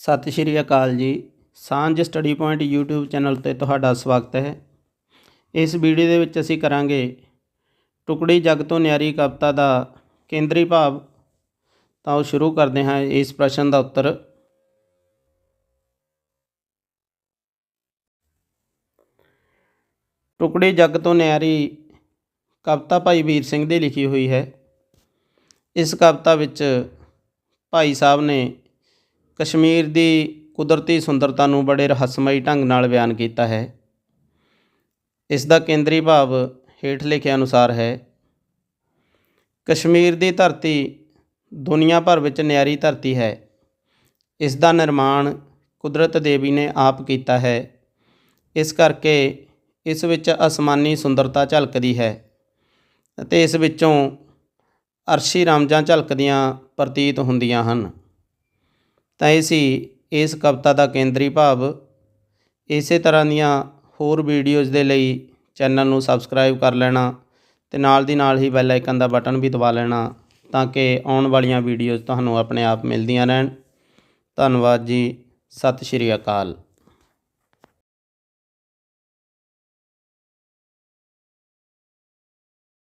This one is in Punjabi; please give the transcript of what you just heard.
ਸਤਿ ਸ਼੍ਰੀ ਅਕਾਲ ਜੀ। ਸਾਂਝ ਸਟੱਡੀ ਪੁਆਇੰਟ YouTube ਚੈਨਲ ਤੇ ਤੁਹਾਡਾ ਸਵਾਗਤ ਹੈ। ਇਸ ਵੀਡੀਓ ਦੇ ਵਿੱਚ ਅਸੀਂ ਕਰਾਂਗੇ ਟੁਕੜੀ ਜਗ ਤੋਂ ਨਿਆਰੀ ਕਵਿਤਾ ਦਾ ਕੇਂਦਰੀ ਭਾਵ। ਤਾਂ ਉਹ ਸ਼ੁਰੂ ਕਰਦੇ ਹਾਂ ਇਸ ਪ੍ਰਸ਼ਨ ਦਾ ਉੱਤਰ। ਟੁਕੜੇ ਜੱਗ ਤੋਂ ਨਿਆਰੀ ਕਵਿਤਾ ਭਾਈ ਵੀਰ ਸਿੰਘ ਦੀ ਲਿਖੀ ਹੋਈ ਹੈ। ਇਸ ਕਵਿਤਾ ਵਿੱਚ ਭਾਈ ਸਾਹਿਬ ਨੇ ਕਸ਼ਮੀਰ ਦੀ ਕੁਦਰਤੀ ਸੁੰਦਰਤਾ ਨੂੰ ਬੜੇ ਰਹੱਸਮਈ ਢੰਗ ਨਾਲ ਬਿਆਨ ਕੀਤਾ ਹੈ। ਇਸ ਦਾ ਕੇਂਦਰੀ ਭਾਵ ਹੇਠ ਲਿਖੇ ਅਨੁਸਾਰ ਹੈ, ਕਸ਼ਮੀਰ ਦੀ ਧਰਤੀ ਦੁਨੀਆ ਭਰ ਵਿੱਚ ਨਿਆਰੀ ਧਰਤੀ ਹੈ। ਇਸ ਦਾ ਨਿਰਮਾਣ ਕੁਦਰਤ ਦੇਵੀ ਨੇ ਆਪ ਕੀਤਾ ਹੈ। ਇਸ ਕਰਕੇ ਇਸ ਵਿੱਚ ਅਸਮਾਨੀ ਸੁੰਦਰਤਾ ਝਲਕਦੀ ਹੈ ਅਤੇ ਇਸ ਵਿੱਚੋਂ ਅਰਸ਼ੀ ਰਾਮਜਾਂ ਝਲਕਦੀਆਂ ਪ੍ਰਤੀਤ ਹੁੰਦੀਆਂ ਹਨ। ਤਾਂ ਇਹ ਸੀ ਇਸ ਕਵਿਤਾ ਦਾ ਕੇਂਦਰੀ ਭਾਵ। ਇਸੇ ਤਰ੍ਹਾਂ ਦੀਆਂ ਹੋਰ ਵੀਡੀਓਜ਼ ਦੇ ਲਈ ਚੈਨਲ ਨੂੰ ਸਬਸਕ੍ਰਾਈਬ ਕਰ ਲੈਣਾ ਤੇ ਨਾਲ ਦੀ ਨਾਲ ਹੀ ਬੈਲ ਆਈਕਨ ਦਾ ਬਟਨ ਵੀ ਦਬਾ ਲੈਣਾ ਤਾਂ ਕਿ ਆਉਣ ਵਾਲੀਆਂ ਵੀਡੀਓਜ਼ ਤੁਹਾਨੂੰ ਆਪਣੇ ਆਪ ਮਿਲਦੀਆਂ ਰਹਿਣ। ਧੰਨਵਾਦ ਜੀ। ਸਤਿ ਸ਼੍ਰੀ ਅਕਾਲ।